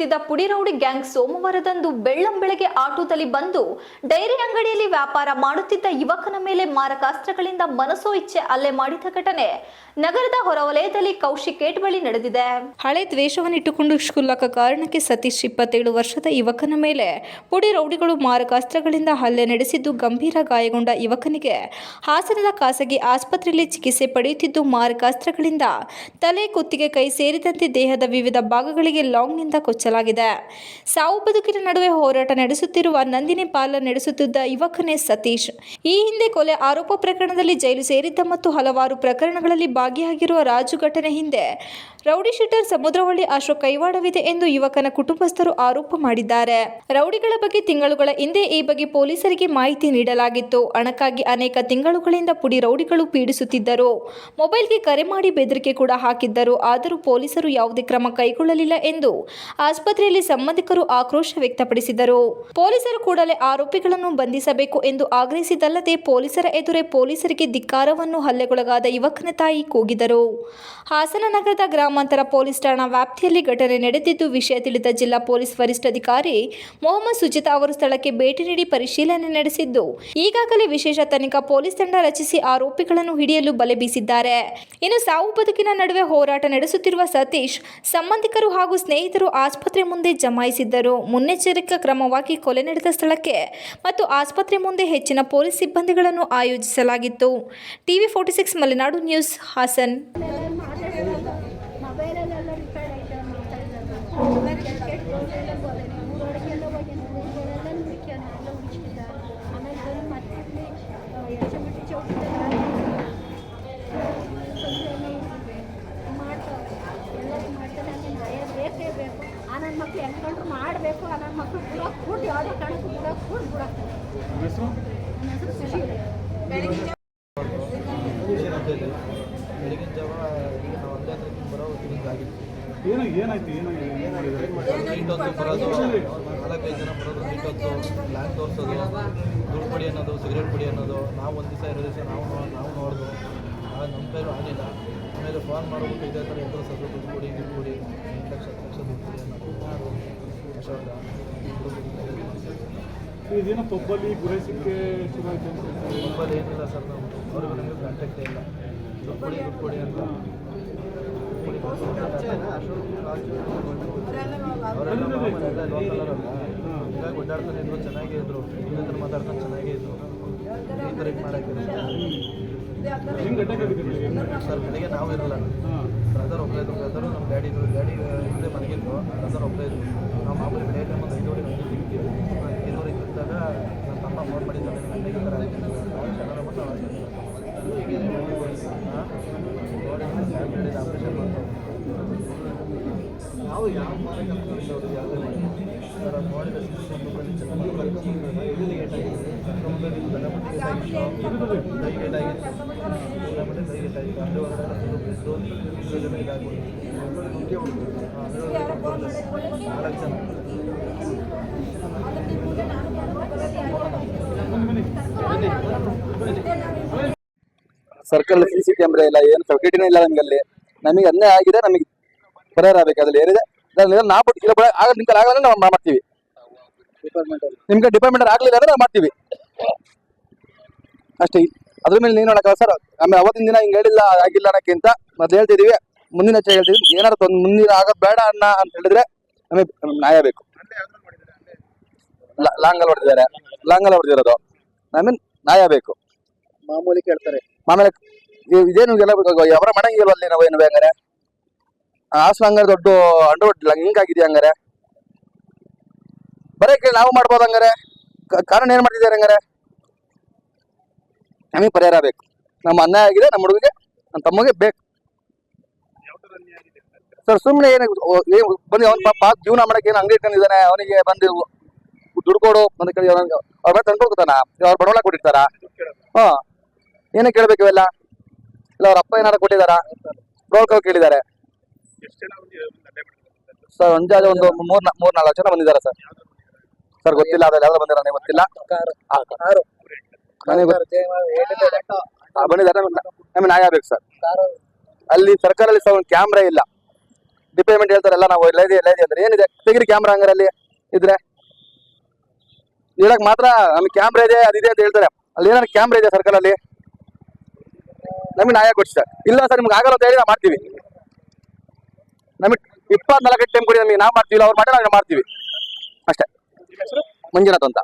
ನಡೆಸುತ್ತಿದ್ದ ಪುಡಿರೌಡಿ ಗ್ಯಾಂಗ್ ಸೋಮವಾರದಂದು ಬೆಳ್ಳಂ ಬೆಳಗ್ಗೆ ಆಟೋದಲ್ಲಿ ಬಂದು ಡೈರಿ ಅಂಗಡಿಯಲ್ಲಿ ವ್ಯಾಪಾರ ಮಾಡುತ್ತಿದ್ದ ಯುವಕನ ಮೇಲೆ ಮಾರಕಾಸ್ತ್ರಗಳಿಂದ ಮನಸೋ ಇಚ್ಛೆ ಹಲ್ಲೆ ಮಾಡಿದ ಘಟನೆ. ನಗರದ ಹೊರವಲಯದಲ್ಲಿ ಕೌಶಿಕೇಟ್ ಬಳಿ ನಡೆದಿದೆ. ಹಳೆ ದ್ವೇಷವನ್ನಿಟ್ಟುಕೊಂಡು ಕ್ಷುಲ್ಲಕ ಕಾರಣಕ್ಕೆ ಸತೀಶ್ ಇಪ್ಪತ್ತೇಳು ವರ್ಷದ ಯುವಕನ ಮೇಲೆ ಪುಡಿ ರೌಡಿಗಳು ಮಾರಕಾಸ್ತ್ರಗಳಿಂದ ಹಲ್ಲೆ ನಡೆಸಿದ್ದು ಗಂಭೀರ ಗಾಯಗೊಂಡ ಯುವಕನಿಗೆ ಹಾಸನದ ಖಾಸಗಿ ಆಸ್ಪತ್ರೆಯಲ್ಲಿ ಚಿಕಿತ್ಸೆ ಪಡೆಯುತ್ತಿದ್ದು ಮಾರಕಾಸ್ತ್ರಗಳಿಂದ ತಲೆ, ಕುತ್ತಿಗೆ, ಕೈ ಸೇರಿದಂತೆ ದೇಹದ ವಿವಿಧ ಭಾಗಗಳಿಗೆ ಲಾಂಗ್ನಿಂದ ಕೊಚ್ಚಲಾಗಿದೆ ಸಾವು ಬದುಕಿನ ನಡುವೆ ಹೋರಾಟ ನಡೆಸುತ್ತಿರುವ ನಂದಿನಿ ಪಾಲ ನಡೆಸುತ್ತಿದ್ದ ಯುವಕನೇ ಸತೀಶ್. ಈ ಹಿಂದೆ ಕೊಲೆ ಆರೋಪ ಪ್ರಕರಣದಲ್ಲಿ ಜೈಲು ಸೇರಿದ್ದ ಮತ್ತು ಹಲವಾರು ಪ್ರಕರಣಗಳಲ್ಲಿ ಭಾಗಿಯಾಗಿರುವ ರಾಜು ಘಟನೆ ಹಿಂದೆ ರೌಡಿ ಶೀಟರ್ ಸಮುದ್ರವಳ್ಳಿ ಅಶೋಕ್ ಕೈವಾಡವಿದೆ ಎಂದು ಯುವಕನ ಕುಟುಂಬಸ್ಥರು ಆರೋಪ ಮಾಡಿದ್ದಾರೆ. ರೌಡಿಗಳ ಬಗ್ಗೆ ತಿಂಗಳುಗಳ ಹಿಂದೆ ಈ ಬಗ್ಗೆ ಪೊಲೀಸರಿಗೆ ಮಾಹಿತಿ ನೀಡಲಾಗಿತ್ತು. ಹಣಕ್ಕಾಗಿ ಅನೇಕ ತಿಂಗಳುಗಳಿಂದ ಪುಡಿ ರೌಡಿಗಳು ಪೀಡಿಸುತ್ತಿದ್ದರು. ಮೊಬೈಲ್ಗೆ ಕರೆ ಮಾಡಿ ಬೆದರಿಕೆ ಕೂಡ ಹಾಕಿದ್ದರು. ಆದರೂ ಪೊಲೀಸರು ಯಾವುದೇ ಕ್ರಮ ಕೈಗೊಳ್ಳಲಿಲ್ಲ ಎಂದು ಆಸ್ಪತ್ರೆಯಲ್ಲಿ ಸಂಬಂಧಿಕರು ಆಕ್ರೋಶ ವ್ಯಕ್ತಪಡಿಸಿದರು. ಪೊಲೀಸರು ಕೂಡಲೇ ಆರೋಪಿಗಳನ್ನು ಬಂಧಿಸಬೇಕು ಎಂದು ಆಗ್ರಹಿಸಿದಲ್ಲದೆ ಪೊಲೀಸರ ಎದುರೇ ಪೊಲೀಸರಿಗೆ ಧಿಕ್ಕಾರವನ್ನು ಹಲ್ಲೆಗೊಳಗಾದ ಯುವಕನ ತಾಯಿ ಕೂಗಿದರು. ಹಾಸನ ನಗರದ ಗ್ರಾಮಾಂತರ ಪೊಲೀಸ್ ಠಾಣಾ ವ್ಯಾಪ್ತಿಯಲ್ಲಿ ಘಟನೆ ನಡೆದಿದ್ದು, ವಿಷಯ ತಿಳಿದ ಜಿಲ್ಲಾ ಪೊಲೀಸ್ ವರಿಷ್ಠಾಧಿಕಾರಿ ಮೊಹಮ್ಮದ್ ಸುಜಿತ್ ಅವರು ಸ್ಥಳಕ್ಕೆ ಭೇಟಿ ನೀಡಿ ಪರಿಶೀಲನೆ ನಡೆಸಿದ್ದು, ಈಗಾಗಲೇ ವಿಶೇಷ ತನಿಖಾ ಪೊಲೀಸ್ ತಂಡ ರಚಿಸಿ ಆರೋಪಿಗಳನ್ನು ಹಿಡಿಯಲು ಬಲೆ ಬೀಸಿದ್ದಾರೆ. ಇನ್ನು ಸಾವು ಬದುಕಿನ ನಡುವೆ ಹೋರಾಟ ನಡೆಸುತ್ತಿರುವ ಸತೀಶ್, ಸಂಬಂಧಿಕರು ಹಾಗೂ ಸ್ನೇಹಿತರು ಆಸ್ಪತ್ರೆ ಮುಂದೆ ಜಮಾಯಿಸಿದ್ದರು. ಮುನ್ನೆಚ್ಚರಿಕಾ ಕ್ರಮವಾಗಿ ಕೊಲೆ ನಡೆದ ಸ್ಥಳಕ್ಕೆ ಮತ್ತು ಆಸ್ಪತ್ರೆ ಮುಂದೆ ಹೆಚ್ಚಿನ ಪೊಲೀಸ್ ಸಿಬ್ಬಂದಿಗಳನ್ನು ಆಯೋಜಿಸಲಾಗಿತ್ತು. TV forty six, Malenadu news, Hassan ಮೊಬೈಲಲ್ಲೆಲ್ಲ record ಐತೆ ಮಾತಾಡಿದ್ರು ಕ್ರಿಕೆಟ್ ಗೋಲ್ಡೆಲ್ಲ ಬೋಲೆ ಊರೊಳಗೆಲ್ಲ ಹೋಗಿ ಊರುಗಳೆಲ್ಲ ಹುಡುಕ್ಯಾನ ಎಲ್ಲ ಹುಡುಕಿದ್ದಾರೆ ಆಮೇಲೆ ಬಂದು ಮತ್ತೆ ಇಲ್ಲಿ ಯಶಮಟ್ಟಿ ಚೌಕದಲ್ಲಿ ಮಾಡ್ತಾರೆ ಎಲ್ಲರೂ ಮಾಡ್ತಾರೆ ಅಲ್ಲಿ ನ್ಯಾಯ ಬೇಕೇ ಬೇಕು ಆ ನನ್ನ ಮಕ್ಳು ಮಾಡಬೇಕು ಆ ನನ್ನ ಮಕ್ಳು ಕೂಡ ಕೂಡ ಯಾವುದೇ ಕಾರಣಕ್ಕೂ ಕೂಡ ಕೂಡ ಕೂಡ ನನ್ನ ಹೆಸರು? ಸುಶೀಲ ಖುಷಿ ನಮ್ಮದಲ್ಲಿ ಬೆಳಗಿನ ಜಾವ ಈಗ ನಾವು ಒಂದೇ ಬರೋ ಏನು ಏನಾಯ್ತು ಏನು ಮಾಡಿದ್ದಾರೆ ನೈಟ್ ಹೊತ್ತು ಬರೋದು ನಾಲ್ಕೈದು ಜನ ಬರೋದು ನೈಟ್ ಹೊತ್ತು ಲ್ಯಾಂಡ್ ತೋರಿಸೋದು ದುಡ್ಡು ಪುಡಿ ಅನ್ನೋದು ಸಿಗರೇಟ್ ಪುಡಿ ಅನ್ನೋದು. ನಾವು ಒಂದು ದಿವಸ ಎರಡು ದಿವಸ ನಾವು ನಾವು ನೋಡೋದು. ನಮ್ಮ ಕೈಲೂ ಆಗಿಲ್ಲ. ಆಮೇಲೆ ಫೋನ್ ಮಾಡ್ಬಿಟ್ಟು ಇದೇ ಥರ ಎದುರು ಸದ್ದು ದುಡ್ಡು ಕೊಡಿ ದುಡ್ಡು ಕೊಡಿ ಎಂಟು ಲಕ್ಷ ಹತ್ತು ಲಕ್ಷ ದುಡ್ಡು ಕೊಡಿ ಅನ್ನೋದು ಯಾರು ಅಶೋಕ ಇದೇನೋ ತೊಬ್ಬಲ್ಲಿ ಗುರೈಸಿಕ್ಕೆ ಶುರು ಆಯ್ತು ಹೇಳ್ತಾರೆ. ಏನಿಲ್ಲ ಸರ್ ನಾವು. ಅವ್ರಿಗೆ ನಮಗೆ ಕಾಂಟ್ಯಾಕ್ಟೇ ಇಲ್ಲ. ದುಡ್ಡು ಕೊಡಿ ದುಡ್ಡು ಕೊಡಿ ಅಂತ ಹೀಗಾಗಿ ಓಡಾಡ್ತಾನೆ ಇದ್ರು ಚೆನ್ನಾಗೇ ಇದ್ರು. ಇನ್ನೊಂದು ಮಾತಾಡ್ತಾನೆ ಚೆನ್ನಾಗೇ ಇದ್ರು. ಈ ಥರ ಇದು ಸರ್ ಬೆಳಿಗ್ಗೆ ನಾವು ಇರಲ್ಲ. ಬ್ರದರ್ ಒಬ್ಬರೇ ಇದ್ರು. ಬ್ರದರು ನಮ್ಮ ಡ್ಯಾಡಿ ಇದ್ರು. ಡ್ಯಾಡಿ ಮನೆಗೆ ಮನೆಗಿದ್ರು. ಬ್ರದರ್ ಒಬ್ಬರೇ ಇದ್ರು ನಾವು ಮಾಮೂಲಿ ಬೆಳಿಗ್ಗೆ ಟೈಮ್ ಒಂದು ಐದುವರೆ ಗಂಟೆ ಸಿಗ್ತೀವಿ ಐದುವರೆಗೆ ಇದ್ದಾಗ ನನ್ನ ತಮ್ಮ ಫೋನ್ ಮಾಡಿದ್ದಾನೆ ಗಂಟೆಗೆ ಈ ಥರ ಆಗಿದೆ ಚೆನ್ನಾಗಿ ಬಂದು ನೋಡಿ ಆಪರೇಷನ್ ಮಾಡ್ತಾರೆ ನಾವು ಯಾವ ಮಾರಕ ಯಾವುದೇ ಮಾಡಿ ಸರ್ ಅದು ನೋಡಿದ ಸಿಸ್ಟಮ್ ಚೆನ್ನಾಗಿ ಲೇಟ್ ಆಗಿದೆ ಕೈ ಲೇಟ್ ಆಗಿತ್ತು ಸಿಕ್ಕಾಪಟ್ಟೆ ಕೈ ಲೇಟ್ ಆಗಿತ್ತು ಅಲ್ಲಿ ಹೊರಗಡೆ ಫುಲ್ಲು ಬಿದ್ದು ಇಷ್ಟು ಜನ ಇದಾಗ್ಬಿಟ್ಟು ನಾಲ್ಕು ಜನ ಸರ್ಕಲ್ ಸಿ ಸಿ ಕ್ಯಾಮ್ರಾ ಇಲ್ಲ ಏನು ಫೆಸಿಲಿಟಿನೇ ಇಲ್ಲ ನಮಗಲ್ಲಿ ನಮಗೆ ಅನ್ಯಾಯ ಆಗಿದೆ ನಮಗೆ ಪರಿಹಾರ ಆಗ್ಬೇಕು ಅದ್ರಲ್ಲಿ ಏನಿದೆ ನಾವು ಬಿಟ್ಟು ಬಿಡ- ಆಗ ನಿಮ್ಗೆ ಆಗಲ್ಲ ನಾವು ಮಾಡ್ತೀವಿ. ನಿಮ್ಗೆ ಡಿಪಾರ್ಟ್ಮೆಂಟ್ ಆಗಲಿಲ್ಲ ಅಂದ್ರೆ ನಾವು ಮಾಡ್ತೀವಿ. ಅಷ್ಟೇ ಅದ್ರ ಮೇಲೆ ನೀನು ನೋಡಕ್ಕ ಸರ್. ಆಮೇಲೆ ಅವತ್ತಿನ ದಿನ ಹಿಂಗೆ ಹೇಳಿಲ್ಲ ಆಗಿಲ್ಲ ಅನ್ನೋಕ್ಕಿಂತ ಮೊದ್ಲು ಹೇಳ್ತಿದೀವಿ. ಮುಂದಿನ ಹೆಚ್ಚಾಗಿ ಹೇಳ್ತೀವಿ ಏನಾರು ತೊಂದ್ ಮುಂದಿನ ಆಗೋದು ಬೇಡ ಅಣ್ಣ ಅಂತ ಹೇಳಿದ್ರೆ ನಮಗೆ ನ್ಯಾಯ ಬೇಕು ಲಾಂಗಲ್ ಹೊಡೆದಿದ್ದಾರೆ. ಲಾಂಗಲ್ ಹೊಡೆದಿರೋದು. ನಮಗೆ ನ್ಯಾಯ ಬೇಕು ಮಾಮೂಲಿ ಕೇಳ್ತಾರೆ. ಆಮೇಲೆ ಇದೇನು ಎಲ್ಲ ಅವರ ಮನೆಗೆ ಅಲ್ಲಿ ನಾವು ಏನು ಹಂಗಾರೆ ಹಾಸ್ಲ ಹಂಗಾರೆ ದೊಡ್ಡ ಅಂಡರ್ ಹಿಂಗಾಗಿದೆ ಹಂಗಾರೆ. ಬರೋಕೆ ನಾವು ಮಾಡ್ಬೋದು ಹಂಗಾರೆ. ಕಾರಣ ಏನು ಮಾಡ್ತಿದ್ದಾರೆ ಹಂಗಾರೆ? ನಮಗೆ ಪರಿಹಾರ ಬೇಕು. ನಮ್ಮ ಅನ್ಯಾಯ ಆಗಿದೆ, ನಮ್ಮ ಹುಡುಗಿಗೆ, ನಮ್ಮ ತಮ್ಮಗೆ ಬೇಕು. ಸರ್ ಸುಮ್ಮನೆ ಏನು ಬಂದು ಅವ್ನ ಪಾಪ ಜೀವನ ಮಾಡಕ್ಕೆ ಏನು ಅಂಗಡಿ ಇಟ್ಕೊಂಡಿದ್ದಾನೆ ಅವನಿಗೆ ಬಂದು ದುಡ್ಡು ಕೊಡು ಅಂತ ಕೇಳಿ ಅವ್ರ ಮೇಲೆ ತಂದ್ಕೊಡ್ತಾನ ಅವ್ರು ಬಡವಳ ಕೊಟ್ಟಿರ್ತಾರ? ಹಾ. ಏನೇ ಕೇಳ್ಬೇಕು ಇವೆಲ್ಲ? ಇಲ್ಲ, ಅವ್ರ ಅಪ್ಪ ಏನಾರ ಕೊಟ್ಟಿದಾರ ಬ್ರೋಕ್ ಕೇಳಿದ್ದಾರೆ. ಸರ್ ಅಂದಾಜು ಒಂದು ಮೂರ್ ಮೂರ್ ನಾಲ್ಕು ಜನ ಬಂದಿದ್ದಾರೆ ಸರ್ ಸರ್ ಗೊತ್ತಿಲ್ಲ ಅದ್ರಲ್ಲಿ ಯಾವ್ದು ಬಂದಿರ ನನಗೆ ಗೊತ್ತಿಲ್ಲ ಬಂದಿದ್ದಾರೆ ನಮಗೆ ನ್ಯಾಯ ಸರ್ ಅಲ್ಲಿ ಸರ್ಕಾರಲ್ಲಿ ಸರ್ ಒಂದು ಕ್ಯಾಮ್ರಾ ಇಲ್ಲ ಡಿಪಾರ್ಟ್ಮೆಂಟ್ ಹೇಳ್ತಾರಲ್ಲ ನಾವು ಇಲ್ಲ ಇದೆ ಇದೆ ಅಂದ್ರೆ ಏನಿದೆ ತೆಗಿರಿ ಕ್ಯಾಮ್ರಾ ಹಂಗಾರೆ ಅಲ್ಲಿ ಇದ್ರೆ ಹೇಳಕ್ ಮಾತ್ರ ನಮ್ಗೆ ಕ್ಯಾಮ್ರಾ ಇದೆ ಅದಿದೆ ಅಂತ ಹೇಳ್ತಾರೆ ಅಲ್ಲಿ ಏನಾದ್ರು ಕ್ಯಾಮ್ರಾ ಇದೆ ಸರ್ಕಲಲ್ಲಿ ನಮಗೆ ನ್ಯಾಯ ಕೊಡಿ ಸರ್ ಇಲ್ಲ ಸರ್ ನಿಮ್ಗೆ ಆಗಲ್ಲ ಅಂತ ಹೇಳಿ ನಾವು ಮಾಡ್ತೀವಿ ನಮಗೆ ಇಪ್ಪತ್ನಾಲ್ಕು ಟೈಮ್ ಕೊಡಿ ನಮಗೆ ನಾವು ಮಾಡ್ತೀವಿ ಅವ್ರು ಮಾಡಿ ನಾವು ಮಾಡ್ತೀವಿ. ಅಷ್ಟೇ. ಮಂಜುನಾಥ್ ಅಂತ.